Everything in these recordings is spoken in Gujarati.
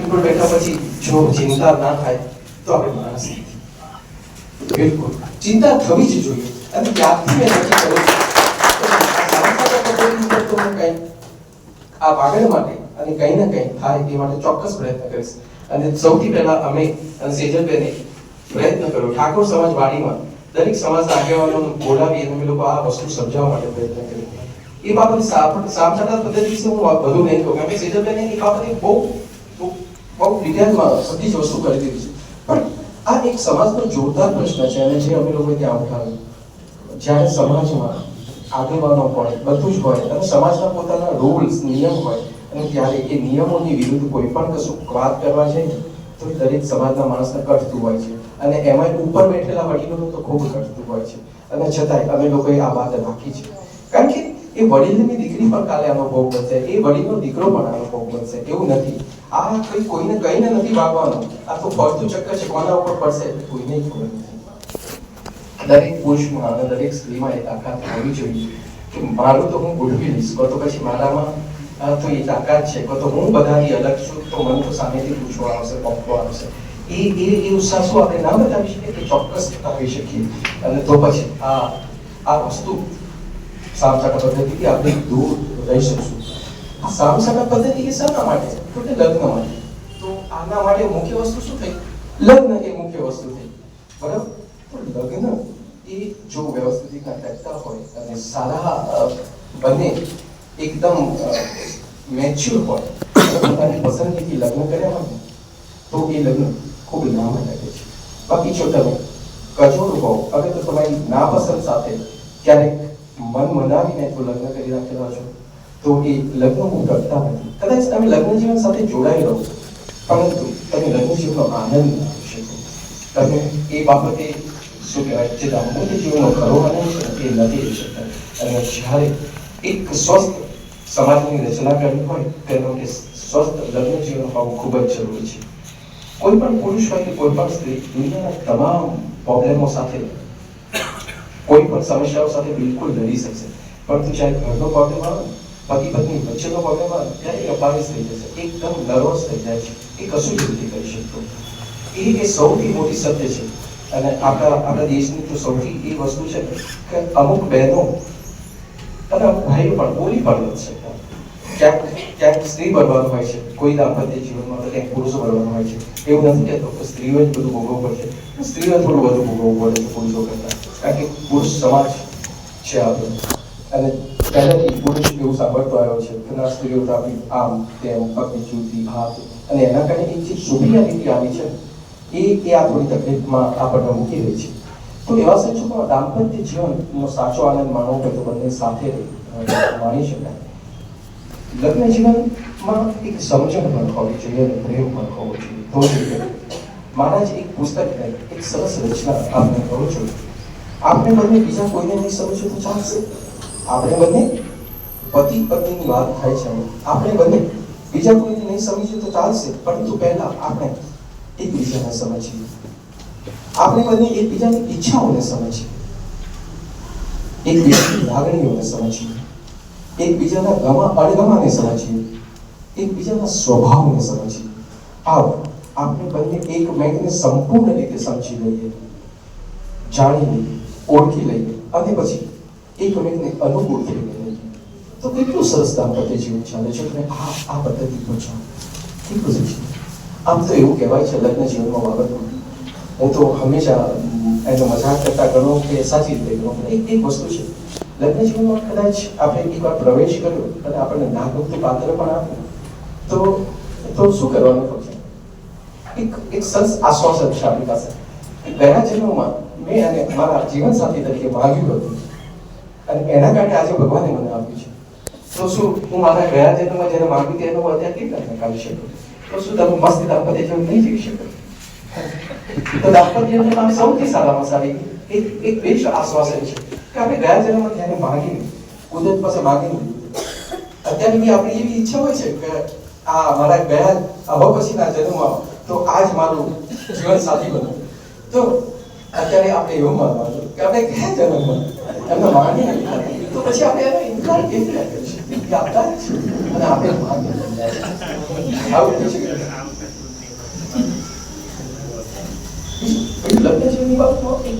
ઉપર બેઠા પછી જો ચિંતા ના થાય, તો આપણે માણસ બિલકુલ. ચિંતા થવી જ જોઈએ. અને ત્યારથી મેં નક્કી કર્યું કે આ સારાસારા પદ્ધતિ ઉપર તો હું કંઈ આ પાગલ માટે અને કંઈ ને કંઈ થાય એ માટે ચોક્કસ પ્રયત્ન કરીશ. અને સૌથી પહેલા અમે અને સેજલબેને પ્રયત્ન કર્યો. ઠાકોર સમાજ વાડીમાં દરેક સમાજના આગેવાનોને બોલાવી અને લોકો આ વસ્તુ સમજાવવા માટે પ્રયત્ન કર્યો. એ બાબતે સામસાટા પદ્ધતિ વિશે હું વધુ નહીં કહું. કેમ કે સેજલબેને એ બાબતે બહુ બહુ ડિટેલમાં બધી જ વસ્તુ કરી દીધી છે. પણ આ એક સમાજનો જોરદાર પ્રશ્ન છે અને જે અમે લોકોએ ત્યાં ઉઠાવ્યો. જ્યારે સમાજમાં આગેવાનો હોય, બધું જ હોય, અને સમાજના પોતાના રૂલ્સ નિયમ હોય, અને ત્યારે એ નિયમોની વિરુદ્ધ કોઈ પણ કશું વાત કરવા જાય તો દરેક સમાજના માણસને કટતું હોય છે. અને એમાં ઉપર બેઠેલા વડીલો તો ખૂબ કટતું હોય છે. અને છતાંય અમે લોકોએ આ વાત રાખી છે. કારણ કે એ વડીલની દીકરી પણ કાલે આનો ભોગ બનશે, એ વડીલનો દીકરો પણ આનો ભોગ બનશે, એવું નથી. આ કઈ કોઈને કઈને નથી વાગવાનું આ તો ફરતું ચક્કર છે, કોના ઉપર પડશે, કોઈને ખબર નથી. દરેક પુરુષમાં અને દરેક સ્ત્રીમાં એ તાકાત હોવી જોઈએ. કે મારું તો હું ગોઠવી લઈશ તો પછી મારામાં તો એ તાકાત છે તો હું બધાથી અલગ છું, તો મને તો સામેથી પૂછવા આવશે પંપવા આવશે એ એ એ ઉત્સાહ શું આપણે ના બતાવી શકીએ કે ચોક્કસ બતાવી શકીએ. અને તો પછી આ આ વસ્તુ સામસાકા પદ્ધતિથી આપણે દૂર રહી શકશું. સામસાકા પદ્ધતિ એ શાના માટે? તો કે લગ્ન માટે. તો આના માટે મુખ્ય વસ્તુ શું થઈ? લગ્ન એ મુખ્ય વસ્તુ થઈ. બરાબર? તો લગ્ન એ જો વ્યવસ્થિત રીતના કરતા હોય અને સારા બને, એકદમ મેચ્યોર હોય પોતાની પસંદગીથી લગ્ન કર્યા હોય તો એ લગ્ન ખૂબ નામ લાગે છે. બાકી છો તમે કજોડ હોવ, હવે તો તમારી નાપસંદ સાથે ક્યારેક મન મનાવીને જો લગ્ન કરી રાખેલા છો. તો એ લગ્ન હું કરતા નથી. કદાચ તમે લગ્ન જીવન સાથે જોડાઈ રહો પરંતુ તમે લગ્ન જીવનનો આનંદ આપી શકો. તમે એ બાબતે શું કહેવાય, જે દાંપત્ય જીવનનો ખરો આનંદ છે એ નથી લઈ શકતા. અને જ્યારે એક સ્વસ્થ સમાજની રચના કરવી હોય, તેનો કે સ્વસ્થ લગ્ન જીવન હોવું ખૂબ જ જરૂરી છે. કોઈ પણ પુરુષ હોય કે કોઈ પણ સ્ત્રી, દુનિયાના તમામ પ્રોબ્લેમો સાથે કોઈ પણ સમસ્યાઓ સાથે બિલકુલ લડી શકશે. પરંતુ જ્યારે ઘરનો પ્રોબ્લેમ આવે પતિ પત્ની વચ્ચેનો પ્રોબ્લેમ આવે, ત્યારે એ થઈ જશે. એકદમ નર્વસ થઈ જાય છે એ કશું જ નથી કરી શકતો. એ એ સૌથી મોટી સત્ય છે. અને આપણા આપણા દેશની તો સૌથી એ વસ્તુ છે કે અમુક બહેનો અને અમુક ભાઈઓ પણ બોલી પણ નથી શકતા. ક્યાંક ક્યાંક સ્ત્રી બનવાનું હોય છે. કોઈ દાંપત્ય જીવનમાં તો ક્યાંક પુરુષો બનવાનું હોય છે. એવું નથી કહેતો કે સ્ત્રીઓ જ બધું ભોગવવું પડશે. સ્ત્રીઓ થોડું વધુ ભોગવવું પડે છે પુરુષો કરતા. કારણ કે પુરુષ સમાજ છે આપણો અને પહેલેથી પુરુષ એવું સાંભળતો આવ્યો છે, ઘણા સ્ત્રીઓ આપી આમ, તેમ, પગની જૂતી હાથ અને એના કારણે એક જે સુપિરિયારિટી આવી છે એ એ આ થોડી તકલીફમાં આપણને મૂકી રહી છે. તો એવા સંજોગોમાં દાંપત્ય જીવનનો સાચો આનંદ માણવો હોય તો બંને સાથે માણી શકાય. લગ્ન જીવનમાં એક સમજણ પણ હોવી જોઈએ અને પ્રેમ પણ હોવો જોઈએ. મારા જ એક પુસ્તક એક સરસ રચના આપને કહું છું. આપણે બંને બીજા કોઈને નહીં સમજવું તો ચાલશે. આપણે બંને પતિ પત્નીની વાત થાય છે આપણે બંને બીજા કોઈને નહીં સમજીએ તો ચાલશે, પરંતુ પહેલા આપણે એકબીજાને સમજીએ. આપણે બંને એકબીજાની ઈચ્છાઓને સમજીએ. એકબીજાની લાગણીઓને સમજીએ. એકબીજાના ગમા અણગમાને સમજીએ. એકબીજાના સ્વભાવને સમજીએ. આવો, આપણે બંને એકમેકને સંપૂર્ણ રીતે સમજી લઈએ. જાણી લઈએ. ઓળખી લઈ અને પછી એકમેકને અનુકૂળ થઈ લઈએ તો કેટલું સરસ દાંપત્ય જીવન ચાલે છે અને આ આ પદ્ધતિ પર ચાલે કેટલું છે. આમ તો એવું કહેવાય છે લગ્ન જીવનમાં બાબત હું તો હંમેશા એનો મજાક કરતા ગણો કે સાચી રીતે ગણો પણ એક વસ્તુ છે. લગ્ન જીવનમાં કદાચ આપણે એકવાર પ્રવેશ કર્યો અને આપણને નાગમુક્ત પાત્ર પણ આપ્યું. તો તો શું કરવાનું? પડશે એક એક સરસ આશ્વાસન છે આપણી પાસે. ગયા જન્મમાં મેં અને મારા જીવનસાથી તરીકે માંગ્યું હતું. અને એના કારણે આજે ભગવાને મને આપ્યું છે. તો શું હું મારા ગયા જન્મમાં જ્યારે માંગ્યું તેનો હું અત્યારે રીતે નકારી શકું? તો શું તમે મસ્ત દાંપત્ય જીવન નહીં જીવી શકો? તો દાંપત્ય જીવન આમ સૌથી સારામાં સારી એક એક બેસ્ટ આશ્વાસન છે કે આપણે ગયા જન્મમાં જ્યારે માંગીને, કુદરત પાસે માંગીને, અત્યારે બી આપણી એવી ઈચ્છા હોય છે કે આ મારા ગયા અભાવ પછીના જન્મમાં તો આજ મારું જીવન સાથી બનો. તો અત્યારે આપણે એવું માનવાનું છે કે આપણે ક્યાં જન્મ મળ્યો એમને માની નથી તો પછી આપણે એનો ઇન્કાર કેવી રીતે કરી શકીએ કે આપતા જ છે અને આપણે માની આવું કહી શકીએ લગ્નજીવની બાબતમાં એક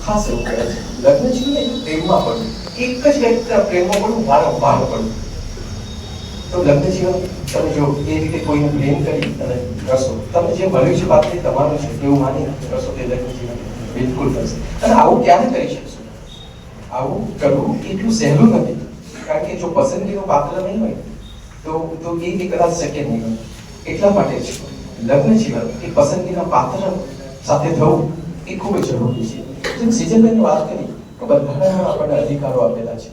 ખાસ એવું કહે છે લગ્નજીવન એ પ્રેમમાં પડવું એક જ વ્યક્તિ પ્રેમમાં પડવું વારંવાર પડવું તો લગ્ન જીવન તમે જો એ રીતે કોઈને પ્રેમ કરી અને રસો, તમને જે મળ્યું છે બાકી તમારું છે એવું માની રસો તે લગ્ન જીવન બિલકુલ થશે અને આવું ક્યારે કરી શકશો? આવું કરવું એટલું સહેલું નથી, કારણ કે જો પસંદગીનું પાત્ર નહીં હોય, તો તો એ કદાચ શક્ય નહીં હોય. એટલા માટે જ લગ્ન જીવન એ પસંદગીના પાત્ર સાથે થવું એ ખૂબ જ જરૂરી છે. જેમ સિજલબેનની વાત કરી, તો બંધારણમાં આપણને અધિકારો આપેલા છે.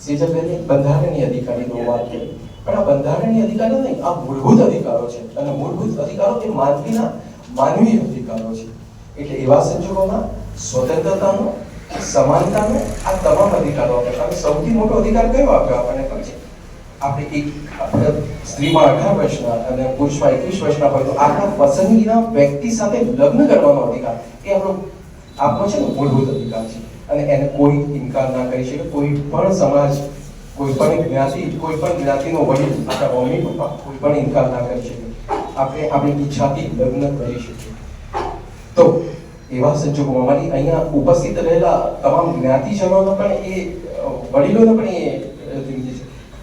સિજલબેનની બંધારણીય અધિકારીનો વાત કરી પણ આ બંધારણીય અધિકારો નહીં, આ મૂળભૂત અધિકારો છે. અને મૂળભૂત અધિકારો એ માનવીના માનવીય અધિકારો છે. એટલે એવા સંજોગોમાં સ્વતંત્રતાનો, સમાનતાનો આ તમામ અધિકારો આપે અને સૌથી મોટો અધિકાર કયો આપ્યો આપણને ખબર છે? આપણે એક સ્ત્રીમાં અઢાર વર્ષના અને પુરુષમાં એકવીસ વર્ષના હોય તો આપણા પસંદગીના વ્યક્તિ સાથે લગ્ન કરવાનો અધિકાર એ આપણો આપણો છે ને મૂળભૂત અધિકાર છે. અને એને કોઈ ઇનકાર ના કરી શકે, કોઈ પણ સમાજ કોઈ પણ જ્ઞાતિ કોઈ પણ જ્ઞાતિનો વડીલ આપણા મમ્મી, પપ્પા કોઈ પણ ઇન્કાર ના કરી શકે. આપણે આપણી ઈચ્છાથી લગ્ન કરી શકીએ. તો એવા સંજોગોમાં મારી અહીંયા ઉપસ્થિત રહેલા તમામ જ્ઞાતિજનોનો પણ એ, વડીલોનો પણ એ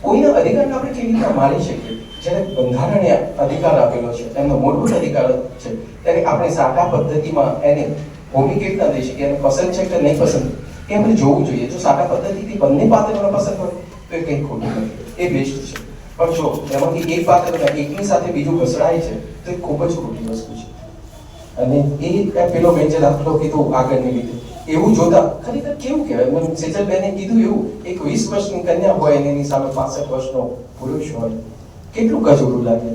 કોઈના અધિકારને આપણે કેવી રીતે મારી શકીએ? જ્યારે બંધારણે અધિકાર આપેલો છે, એમનો મૂળભૂત અધિકાર છે, ત્યારે આપણે સાટા પદ્ધતિમાં એને ભૂમિ કેવી રીતના દઈ શકીએ? એને પસંદ છે કે નહીં પસંદ? એ આપણે જોવું જોઈએ. જો સાટા પદ્ધતિથી બંને પાત્રોને પસંદ હોય તો એ કંઈ ખોટું નથી એ બેસ્ટ છે. પણ જો, એમાંથી એક પાત્ર એકની સાથે બીજું ઘસડાય છે, તો એ ખૂબ જ ખોટી વસ્તુ છે. અને એ પેલો મેં જે દાખલો કીધો આગળની રીતે. એવું જોતા ખરેખર કેવું કહેવાય? મને સેજલબેને કીધું એવું, એક વીસ વર્ષની કન્યા હોય અને એની સામે પાસઠ વર્ષનો પુરુષ હોય. કેટલું કજોડું લાગે?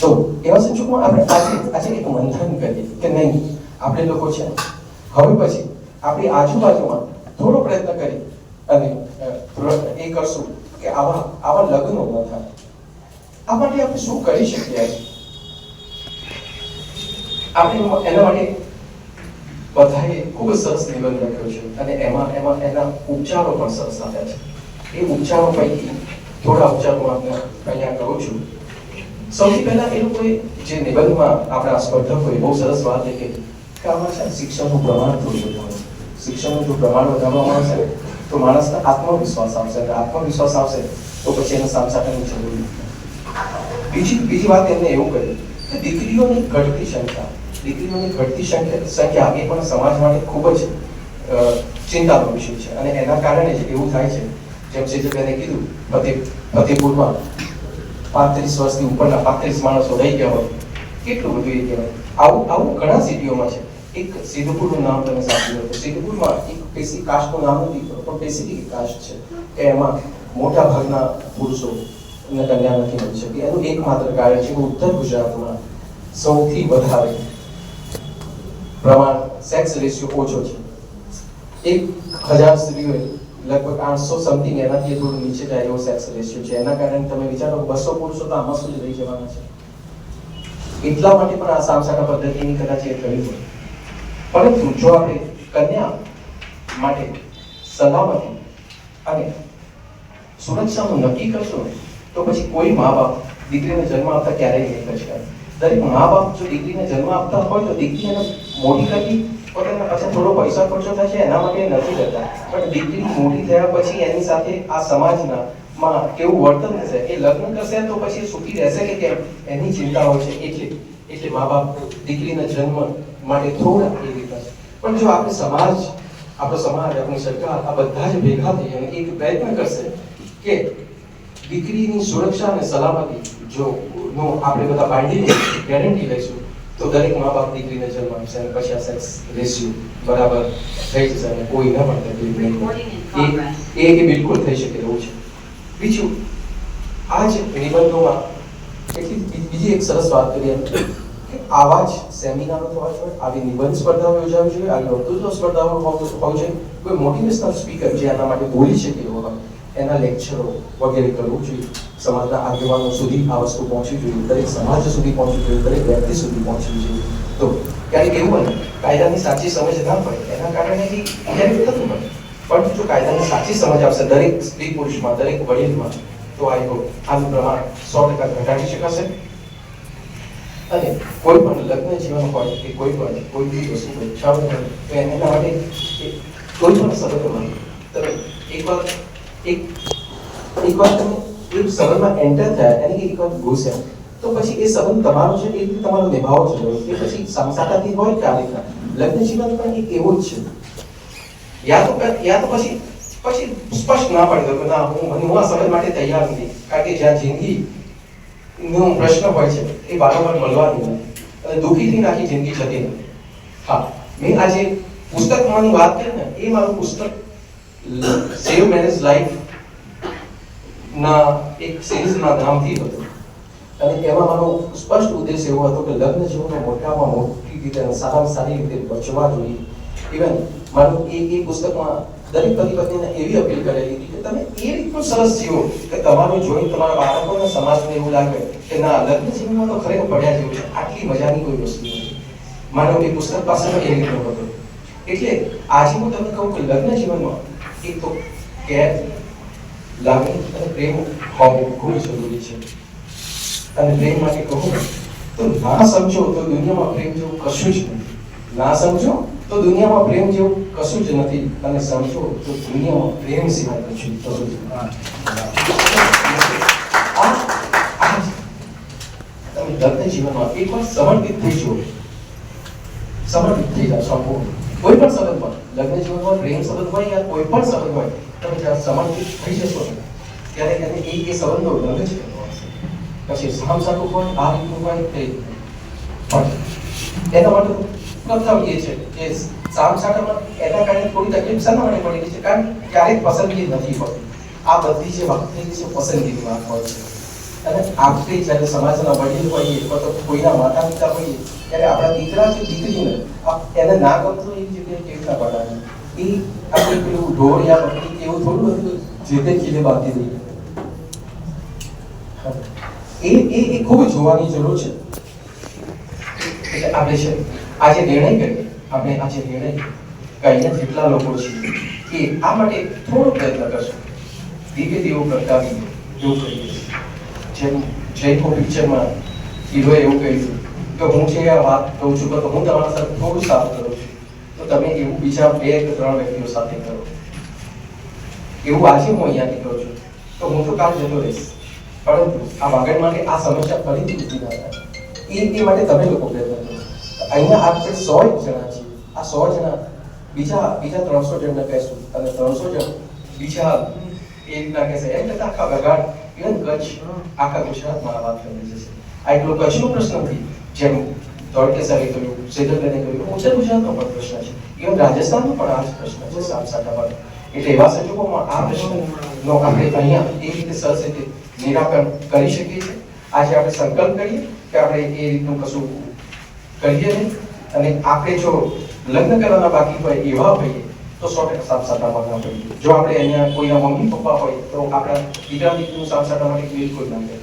તો એવા સંજોગમાં આપણે આજે આજે એક મંથન કરીએ કે નહીં? આપણે લોકો છે હવે પછી આપણી આજુબાજુમાં થોડો પ્રયત્ન કરી અને એ કરશું કે આવા આવા લગ્નો ન થાય. આ માટે આપણે શું કરી શકીએ? આપણે એના માટે બધાએ ખૂબ સરસ નિબંધ લખ્યો છે અને એમાં એમાં એના ઉપચારો પણ સરસ આવ્યા છે. એ ઉપચારો પૈકી થોડા ઉપચારો હું આપને અહીંયા કરું છું. સૌથી પહેલા એ લોકોએ જે નિબંધમાં આપણા સ્પર્ધકોએ બહુ સરસ વાત લખી કે આમાં છે શિક્ષણનું પ્રમાણ થોડું વધારવું શિક્ષણનું જો પ્રમાણ વધારવામાં આવશે તો માણસને આત્મવિશ્વાસ આવશે. અને આત્મવિશ્વાસ આવશે તો પછી એને સામસાટાની જરૂર નથી. બીજી બીજી વાત એમને એવું કહ્યું કે દીકરીઓની ઘટતી સંખ્યા, દીકરીઓની ઘટતી સંખ્યા એ પણ સમાજ માટે ખૂબ જ ચિંતાનો વિષય છે. અને એના કારણે જ એવું થાય છે, જેમ સેજલબેને કીધું ફતેહ ફતેહપુરમાં પાંત્રીસ વર્ષથી ઉપરના પાંત્રીસ માણસો રહી ગયા હોય, કેટલું બધું એ કહેવાય? આવું આવું ઘણા સિટીઓમાં છે. એક સિદ્ધપુરનું નામ તમે સાંભળ્યું હતું સિદ્ધપુરમાં એક પેસી કાસ્ટનું નામ નથી પણ પેસિફિક કાસ્ટ છે કે એમાં મોટા ભાગના પુરુષો ને કન્યા નથી મળી શકે એનું એકમાત્ર કારણ છે કે ઉત્તર ગુજરાતમાં સૌથી વધારે પ્રમાણ સેક્સ રેશિયો ઓછો છે એક હજાર સ્ત્રીઓએ લગભગ આઠસો સમથિંગ એનાથી થોડું નીચે જાય એવો સેક્સ રેશિયો છે એના કારણે તમે વિચારો બસો પુરુષો તો આમાં સુધી રહી જવાના છે। એટલા માટે પણ આ સામસાના પદ્ધતિની કદાચ એ થયું હોય। પરંતુ જો આપણે કન્યા માટે સલામતી અને સુરક્ષાનું નક્કી કરશો તો પછી કોઈ મા બાપ દીકરીને જન્મ આપતા ક્યારેય નહીં કરશે દરેક મા બાપ જો દીકરીને જન્મ આપતા હોય તો દીકરી એને મોટી કરવી પોતાના પાછળ થોડો પૈસા ખર્ચો થશે એના માટે નથી કરતા પણ દીકરી મોટી થયા પછી એની સાથે આ સમાજના માં કેવું વર્તન થશે, એ લગ્ન કરશે તો પછી સુખી રહેશે કે કેમ? એની ચિંતા હોય છે. એટલે એટલે મા બાપ દીકરીના જન્મ માટે થોડા એ રીતે છે પણ જો આપણે સમાજ આપણો સમાજ આપણી સરકાર આ બધા જ ભેગા થઈ અને એક પ્રયત્ન કરશે કે દીકરીની સુરક્ષા અને સલામતી જો નો આપણે બધા બાંધીને ગેરંટી લઈશું તો દરેક મા બાપ દીકરીને જન્મ આપશે અને પછી આ સેક્સ રેશિયો બરાબર થઈ જશે અને કોઈ ન પણ તકલીફ નહીં. એ એ બિલકુલ થઈ શકે એવું છે. બીજું આ જ નિબંધોમાં એટલી બીજી એક સરસ વાત કરી આવા જ સેમિનારો થવા જોઈએ, આવી નિબંધ સ્પર્ધાઓ યોજાવી જોઈએ, આવી વક્તૃત્વ સ્પર્ધાઓ હોવી જોઈએ. કોઈ મોટિવેશનલ સ્પીકર જે એના માટે બોલી શકે એવો હોય, એના લેક્ચરો વગેરે કરવું જોઈએ. સમાજના આગેવાનો સુધી આ વસ્તુ પહોંચવી જોઈએ. દરેક સમાજ સુધી પહોંચવી જોઈએ, દરેક વ્યક્તિ સુધી પહોંચવી જોઈએ. તો ક્યારેક એવું બને કાયદાની સાચી સમજ ના પડે, એના કારણે ક્યારેક થતું પડે પણ જો કાયદાની સાચી સમજ આવશે દરેક સ્ત્રી પુરુષમાં, દરેક વડીલમાં, તો હોપ આનું પ્રમાણ સો ટકા ઘટાડી શકાશે. અને કોઈ પણ લગ્ન જીવન હોય કે કોઈ પણ કોઈ બી વસ્તુ હોય છ હોય તો એના માટે એ કોઈ પણ સંબંધમાં તમે એકવાર એક એકવાર તમે એક સંબંધમાં એન્ટર થયા એટલે કે એકવાર ઘૂસ્યા તો પછી એ સંબંધ તમારો છે એ રીતે તમારો નિભાવવો જ જોઈએ એ પછી સામસાટાથી હોય કે આ રીતના લગ્ન જીવન પણ એક એવું જ છે યા તો યા તો પછી પછી સ્પષ્ટ ના પડી કે ના હું હું આ સમય માટે તૈયાર નથી કારણ કે જ્યાં જિંદગી નો પ્રશ્ન હોય છે. એ વારંવાર મળવાનું હોય અને દુઃખીથી આખી જિંદગી જતી નથી. હા, મેં આજે પુસ્તકમાંની વાત કરી ને, એ મારું પુસ્તક સેવ મેનેજ લાઈફ ના એક સિરીઝના નામથી હતું. અને એમાં મારો સ્પષ્ટ ઉદ્દેશ એવો હતો કે લગ્ન જીવનનો મોટામાં મોટી રીતે સારામાં સારી રીતે બચવા જોઈએ. ઇવન મારું એ એ પુસ્તકમાં દરેક પતિ પત્નીને એવી અપીલ કરેલી હતી તમે એ રીતનું સરસ જીવો કે તમારું જોઈ તમારા બાળકોને સમાજને એવું લાગે કે ના, લગ્ન જીવનમાં તો ખરેખર પડ્યા જેવું છે. આટલી મજાની કોઈ વસ્તુ નથી. મારો એ પુસ્તક પાસેનો એ રીતનો હતો? એટલે આજે હું તમને કહું કે લગ્ન જીવનમાં એક તો કેર લાગણી અને પ્રેમ હોવો ખૂબ જરૂરી છે. અને પ્રેમ માટે કહું તો ના સમજો તો દુનિયામાં પ્રેમ જેવું કશું જ નથી. ના સમજો તો દુનિયામાં પ્રેમ જેવું કશું જ નથી અને સમજો તો દુનિયામાં પ્રેમ સિવાય કશું કશું જ તમે લગ્ન જીવનમાં એકવાર સમર્પિત થઈ જુઓ. સમર્પિત થઈ જાઓ સંપૂર્ણ. કોઈ પણ સંબંધમાં લગ્ન જીવનમાં પ્રેમ સંબંધ હોય યા કોઈ પણ સંબંધ હોય તમે જ્યાં સમર્પિત થઈ જશો ત્યારે એને એ એ સંબંધો લગ્ન જ કરવો હશે પછી સામસાટું હોય આ રીતનું હોય તે એના માટે એ છે કે સામસાટામાં એના કારણે થોડી તકલીફ શાના માટે પડી છે? કારણ ક્યારેક પસંદગી નથી હોતી. આ બધી જે થઈ છે પસંદગીની વાત હોય છે. અને આપણે જ્યારે સમાજના વડીલ હોઈએ તો કોઈના માતા પિતા હોઈએ, ત્યારે આપણા દીકરા કે દીકરીને એને ના ગમતું એ જગ્યાએ કેવી રીતના બનાવે એ આપણે પેલું ઢોર યા એવું થોડું બધું જે તે ખીલે બાકી નહીં એ એ ખૂબ જોવાની જરૂર છે. એટલે આપણે છે આજે નિર્ણય કરીએ આપણે આજે નિર્ણય કરીને જેટલા લોકો છે, એ આ માટે થોડો પ્રયત્ન કરશું. ધીમે દેવું પ્રગટાવી એવું કહીએ જેમ જૈકો પિક્ચરમાં હીરોએ એવું કહ્યું કે હું જે આ વાત કહું છું, તો હું તમારા સાથે થોડું સાફ કરું છું. તો તમે એવું બીજા બે કે ત્રણ વ્યક્તિઓ સાથે કરો. એવું આજે હું અહીંયાથી કરું છું. તો હું તો કાલ જતો રહીશ. પરંતુ આ વાગડ માટે આ સમસ્યા ફરીથી ઊભી ના થાય. એ માટે તમે લોકો પ્રયત્ન કરો. અહીંયા આપણે સો જણા છીએ. આ સો જણા, બીજા બીજા ત્રણસો જણને કહેશું. અને ત્રણસો જણ બીજા એ રીતના કહેશે. એમ કરતા આખા વગાડ ઇવન કચ્છ, આખા ગુજરાતમાં વાત કરી જશે. આ એટલો કચ્છનો પ્રશ્ન નથી જેમ તોડકેસરે કહ્યું સેદલબેને કહ્યું ઉત્તર ગુજરાતનો પણ પ્રશ્ન છે. ઇવન રાજસ્થાનનો પણ આ પ્રશ્ન છે, સામસાટા પર. એટલે એવા સંજોગોમાં આ પ્રશ્નનો આપણે અહીંયા એ રીતે સરસ રીતે નિરાકરણ કરી શકીએ છીએ. આજે આપણે સંકલ્પ કરીએ કે આપણે એ રીતનું કશું નહીં. અને આપણે જો લગ્ન કરવાના બાકી હોય એવા હોઈએ, તો સો ટકા સામસાટામાં ના પડીએ જો આપણે અહીંયા કોઈના મમ્મી પપ્પા હોય, તો આપણા દીકરા દીકરીનું સામસાટા માટે બિલકુલ ના કરીએ.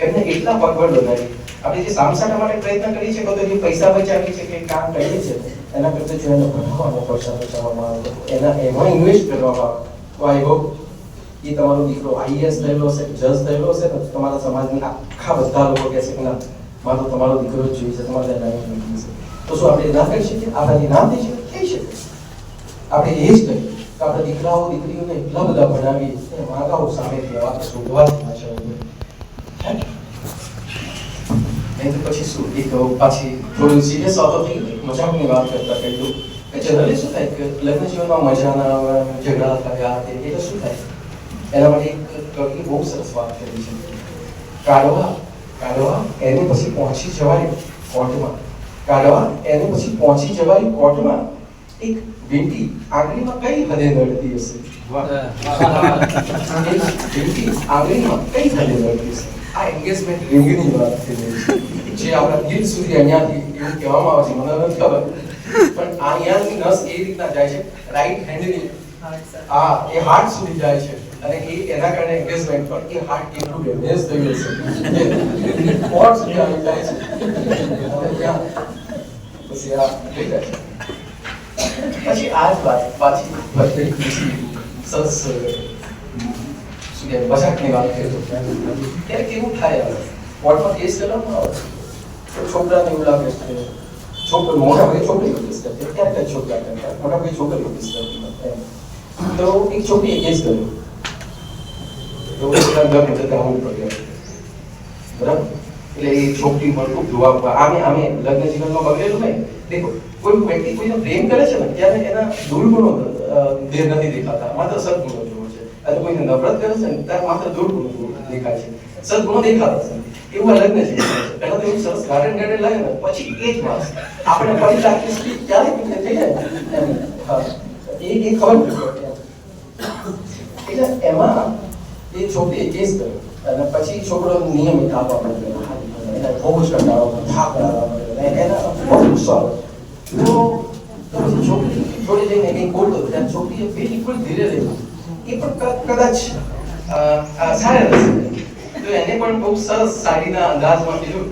એમને એટલા પગભર લગાવી આપણે જે સામસાટા માટે પ્રયત્ન કરીએ છીએ, બધો જે પૈસા બચાવીએ છીએ કે કામ કરીએ છીએ, એના કરતાં જો એને ભણાવવામાં પૈસા બચાવવામાં આવે એના એમાં ઇન્વેસ્ટ કરવામાં આવે. તો આઈ હોપ એ તમારો દીકરો આઈએસ થયેલો હશે, જજ થયેલો હશે, તો તમારા સમાજની આખા બધા લોકો કહેશે કે ના મારો તમારો દીકરો જ જોઈએ છે, તમારે છે તો શું આપણે ના કરી શકીએ? આપણે ના થઈ શકે થઈ શકે આપણે એ જ કહીએ કે આપણે દીકરાઓ, દીકરીઓને એટલા બધા ભણાવીએ કે માગાઓ સામેથી આ શોધવા છે. નહીં તો પછી શું એક પાછી થોડું સિરિયસ વાતો થઈ ગઈ. મજાકની વાત કરતા કહ્યું કે જનરલી શું થાય કે લગ્ન જીવનમાં મજા આવે ઝઘડા થાય એટલે શું થાય? એના માટે એક કવિ બહુ સરસ વાત કરી છે. કાઢવા કાઢવા એને પછી પહોંચી જવાય કોર્ટમાં. કાઢવા એને પછી પહોંચી જવાય કોર્ટમાં. એક વીંટી આંગળીમાં કઈ હદે નડતી હશે? વીંટી આંગળીમાં કઈ હદે નડતી હશે? આ એન્ગેજમેન્ટ રિંગની વાત થઈ છે. જે આપણા દિલ સુધી અહીંયાથી એવું કહેવામાં આવે છે મને નથી ખબર. પણ આ અહીંયાની નસ એ રીતના જાય છે. રાઈટ હેન્ડની હા એ હાર્ટ સુધી જાય છે. અને એ એના કારણે એન્ગેજમેન્ટ પર કે હાર્ટ કેટલું ડેમેજ થયું હશે પોટ સુધી આવી જાય છે. પછી આ થઈ જાય પછી આ જ વાત પાછી ફરી બીજી સરસ શું કહેવાય મજાકની વાત કરી તો. ત્યારે કેવું થાય હવે? કોર્ટમાં કેસ કરવામાં આવે તો છોકરાને એવું લાગે છે છોકરો મોટા ભાઈ છોકરી કિસ કરતી ક્યારેક છોકરા કરતા. મોટા ભાઈ છોકરી કિસ કરતી તો એક છોકરી કેસ કર્યો બરાબર એટલે એ છોકરી પણ ખૂબ જોવા આમે આમે લગ્ન જીવનમાં બગડેલું નહીં દેખો કોઈ વ્યક્તિ કોઈનો પ્રેમ કરે છે ને ત્યારે એના દુર્ગુણો દેહ નથી દેખાતા માત્ર સદગુણો જોવે છે અને કોઈને નફરત કરે છે ને ત્યારે માત્ર દુર્ગુણો દેખાય છે સદગુણો દેખાતા જ એવું લગ્ન છે પહેલા તો પછી એ જ માણસ આપણે ફરી છીએ ક્યારે પીને થઈ એ એ એમાં એ છોકરીએ કેસ કર્યો. અને પછી છોકરો નિયમિત આપવા માંડ્યો એને બહુ જ કંટાળો થાક એના બહુ ગુસ્સો આવ્યો. તો છોકરી જોડે જઈને કંઈક બોલતો ત્યારે છોકરીએ બિલકુલ ધીરે રહેવું એ પણ કદાચ સારા રસ્તે તો એને પણ બહુ સરસ સાડીના અંદાજમાં કીધું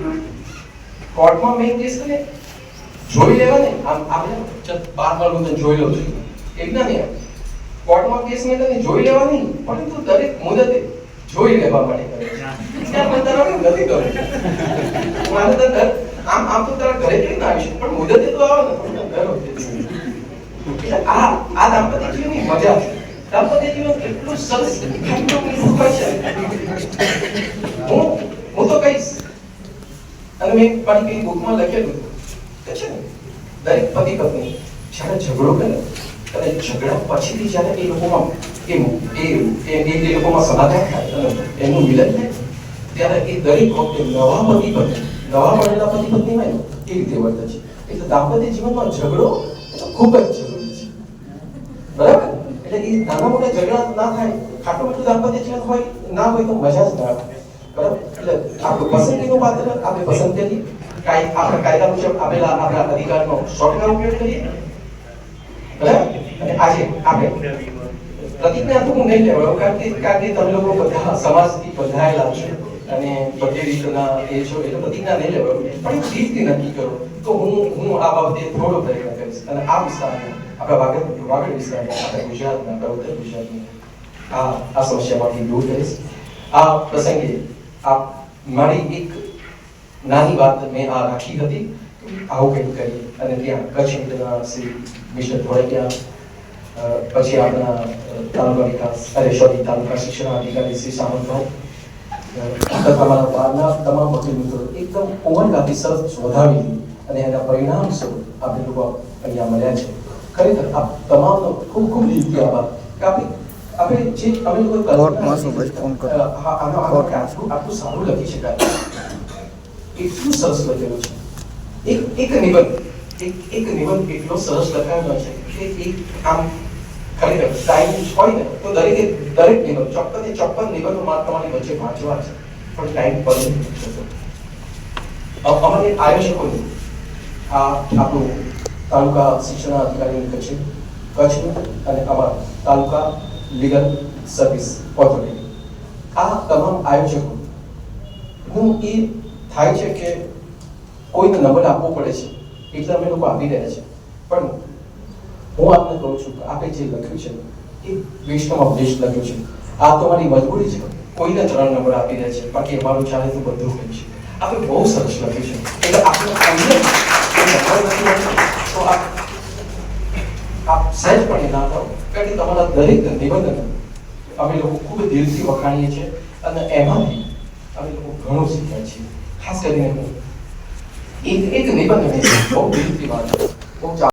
કોર્ટમાં મેં કેસ કરે જોઈ લેવા ને આમ આપણે બાર બાર હું જોઈ લઉં છું. એક ના નહીં કોર્ટમાં કેસ મેં તને જોઈ લેવા નહીં, પરંતુ દરેક મુદતે જોઈ લેવા કરે પણ નથી કરવું? મારે તો આમ આમ તો તારા ઘરે કેવી ના પણ મુદતે તો આવો ને. એટલે આ આ દાંપત્ય જીવનની મજા છે. દાંપત્ય જીવન એટલું સરસ ખાટું મીઠું હોય છે. હું હું તો કહીશ. અને મેં પણ કઈ બુકમાં લખેલું. કે છે ને, દરેક પતિ પત્ની જ્યારે ઝઘડો કરે ઝઘડા પછીથી જ્યારે એ લોકોમાં એ એ લોકોમાં સમાધાન થાય એનું મિલન થાય, ત્યારે એ દરેક વખતે નવા પતિ પત્ની નવા મળેલા પતિ પત્ની હોય એ રીતે વર્તે છે. એટલે દાંપત્ય જીવનમાં ઝઘડો ખૂબ જ જરૂરી છે. બરાબર? એટલે એ નાના મોટા ઝઘડા ના થાય. ખાટું મોટું દાંપત્ય જીવન હોય, ના હોય તો મજા જ ના આવે. બરાબર? એટલે આપણું પસંદગીનું પાત્ર આપણે પસંદ કરીએ. કાય આપણે કાયદા મુજબ આપેલા આપણા અધિકારનો શોર્ટનો ઉપયોગ કરીએ. બરાબર? અને આજે આપણે પ્રતિજ્ઞા તો હું નહીં લેવાયો કારણ કે કારણ કે તમે લોકો બધા સમાજથી બંધાયેલા છો અને બધી રીતના એ છો એટલે પ્રતિજ્ઞા નહીં લેવાયો. પણ એક રીતથી નક્કી કરો તો હું હું આ બાબતે થોડો પ્રયત્ન કરીશ. અને આ વિસ્તારમાં આપણા વાગડ વાગડ વિસ્તારમાં આપણા ગુજરાતના આપણા ગુજરાતની આ આ સમસ્યામાંથી દૂર કરીશ. આ પ્રસંગે આ મારી એક નાની વાત મેં આ રાખી હતી. આવું કંઈક કરી અને ત્યાં કચ્છ હિતના શ્રી અ, પછી આપણા તાલુકા વિકાસ અરે સોરી તાલુકા શિક્ષણ અધિકારી શ્રી સામંતભાઈ તમારા બહારના તમામ વકીલ મિત્રો એકદમ ઉમળકાથી સરસ વધાવી અને એના પરિણામ સ્વરૂપ આપણે લોકો અહીંયા મળ્યા છે ખરેખર આ તમામનો ખૂબ ખૂબ દિલથી આભાર કે આપણે આપણે જે અમે લોકો કોર્ટમાં ભાઈ ફોન કરો. આનો. આટલું આટલું સારું લખી શકાય એટલું સરસ લખેલું છે એક એક નિબંધ એક એક નિબંધ એટલો સરસ લખાયેલો છે કે એક આમ ખરેખર ટાઈમ હોય ને, તો દરેકે દરેક નિબંધ એ ચોક્કસ નિબંધો માત્ર તમારી વચ્ચે વાંચવા છે. પણ ટાઈમ પર થતો અમારે આયોજકોને આ આપણું તાલુકા શિક્ષણ અધિકારી કચ્છ કચ્છનું અને અમારા તાલુકા લીગલ સર્વિસ ઓથોરિટી. આ તમામ આયોજકો, હું એ થાય છે કે કોઈને નંબર આપવો પડે છે, એટલે અમે લોકો આપી રહ્યા છે. પણ હું આપને છું આપે જે લખ્યું છે એ વૈષ્ણવ અપદેશ લખ્યું છે. આ તમારી મજબૂરી છે. કોઈને ત્રણ નંબર આપી દે છે. બાકી અમારું ચાલે તો બધું હોય છે. આપણે બહુ સરસ લખ્યું છે. એટલે આપણે અન્ય આપ સહેજ પણ ના કરો કારણ કે તમારા દરેક નિબંધન અમે લોકો ખૂબ દિલથી વખાણીએ છીએ અને એમાંથી અમે લોકો ઘણું શીખ્યા છીએ. ખાસ કરીને એક એક નિબંધ મેં બહુ દિલથી વાંચ્યો